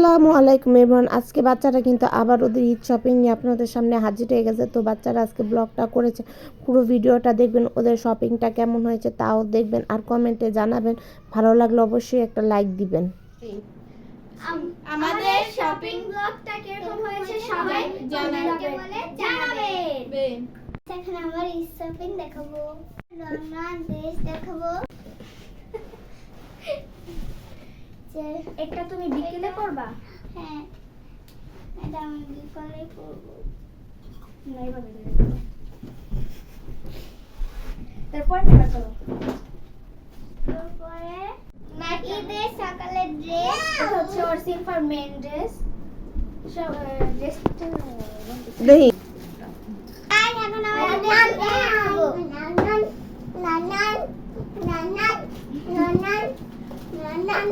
আসসালামু আলাইকুম এভরিওয়ান। আজকে বাচ্চারা কিন্তু আবার ওদের ঈদ শপিং নিয়ে আপনাদের সামনে হাজির হয়ে গেছে। তো বাচ্চারা আজকে ব্লগটা করেছে পুরো ভিডিওটা দেখবেন ওদের শপিংটা কেমন হয়েছে তাও দেখবেন আর কমেন্টে জানাবেন। ভালো লাগলে অবশ্যই একটা লাইক দিবেন। আমাদের শপিং ব্লগটা কীরকম হয়েছে সবাই জানাতে বলে জানাবেন। এখন আমার শপিং দেখাবো। দেশ দেখাবো যে- এটা তুমি বিকেলে করবা? হ্যাঁ। এটা আমি বিকালে করব। না এভাবে করে তারপর দেখা করো। তারপরে ঈদের সকালে ড্রেস হচ্ছে ওর সিম্পল মেন ড্রেস সব ড্রেসটা দেখি আর এখন আমরা নান দেখাবো নান নান নান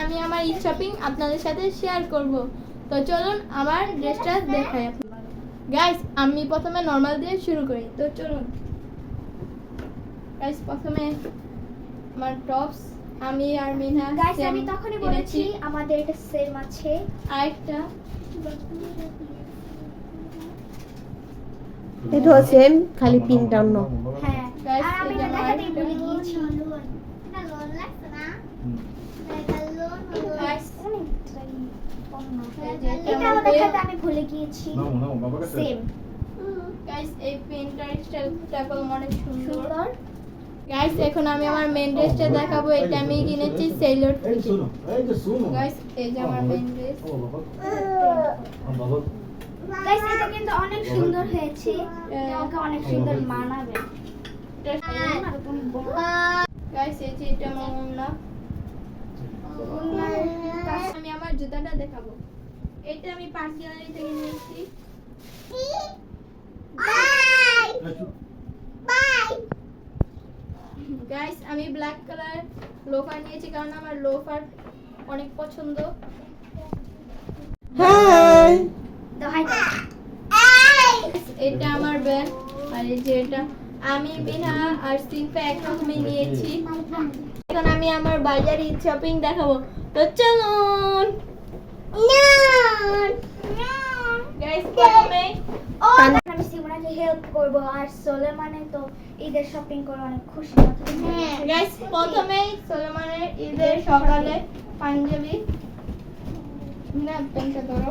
আমি আমার ই শপিং আপনাদের সাথে শেয়ার করব। তো চলুন আমার ড্রেসটা দেখাই গাইস আমি প্রথমে নর্মাল দিয়ে শুরু করি। তো চলুন। গাইস প্রথমে আমার টপস আমি আর মিনা গাইস আমি তখনই বলেছি আমাদের এটা সেম আছে। আরেকটা। হ্যাঁ, এটা হচ্ছে খালি পিনটা অন্য গাইস এই গাইস এখন আমি আমার মেন ড্রেসটা দেখাবো। এটা আমি কিনেছি সেলর থেকে। গাইস এই যে আমার মেন ড্রেস কিন্তু অনেক সুন্দর হয়েছে। হ্যাঁ। আমাকে অনেক সুন্দর মানাবে। আমি আমার জুতাটা দেখাবো। এটা আমি পার্ক গ্যালারি থেকে নিয়েছি। গাইস আমি ব্ল্যাক কালার লোফার নিয়েছি কারণ আমার লোফার অনেক পছন্দ। হাই এটা আমার ব্যান্ড আর এই যে এটা আমি বিনা আর সিম্পা একরকমই নিয়েছি। এখন আমি আমার বাজারে শপিং দেখাবো। তো চলুন। গাইস প্রথমে ও আমি সিমরাকে হেল্প করব আর সোলে মানে তো ঈদের শপিং করে অনেক খুশি হ্যাঁ। গাইস প্রথমেই সলমানের ঈদের সকালে পাঞ্জাবি। না প্যান্টটা ধরো।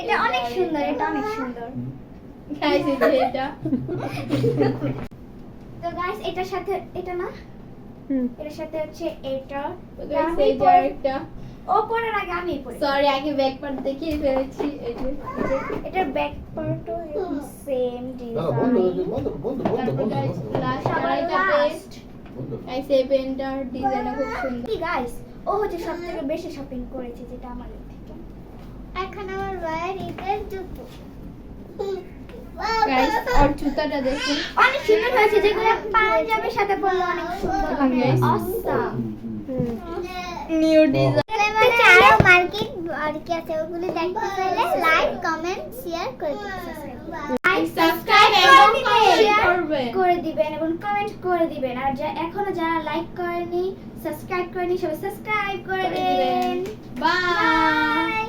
এটা অনেক সুন্দর এটা অনেক সুন্দর। গাইস এই যে এটা। তো গাইস এটার সাথে এটা না? এটার সাথে হচ্ছে এটা। গাইস এই যে আরেকটা। ও পরার আগে আমি পরে। সরি আগে ব্যাক পার্ট দেখিয়ে ফেলেছি এই যে এটার ব্যাক পার্টও সেম ডিজাইন বন্ধ বন্ধ বন্ধ বন্ধ গাইস লাস্ট। পেস্ট বন্ধ। গাইস এই পেনটার ডিজাইনটা খুব সুন্দর। গাইস ও হচ্ছে সব থেকে বেশি শপিং করেছে যেটা আমাদের থেকে। এখন আমার ভাইয়ের ঈদের জুতো আর জুতাটা দেখুন। অনেক সুন্দর হয়েছে যেগুলো পাঞ্জাবির সাথে পরলে অনেক সুন্দর হবে। অসাম নিউ ডিজাইন মার্কেট আর কি আছে ওগুলো দেখতে চাইলে লাইক কমেন্ট শেয়ার করে দিতে সাবস্ক্রাইব এবং শেয়ার করে দিবেন এবং কমেন্ট করে দিবেন। আর যা এখনও যারা লাইক করেনি সাবস্ক্রাইব করেনি সবাই সাবস্ক্রাইব করে দিবেন। বাই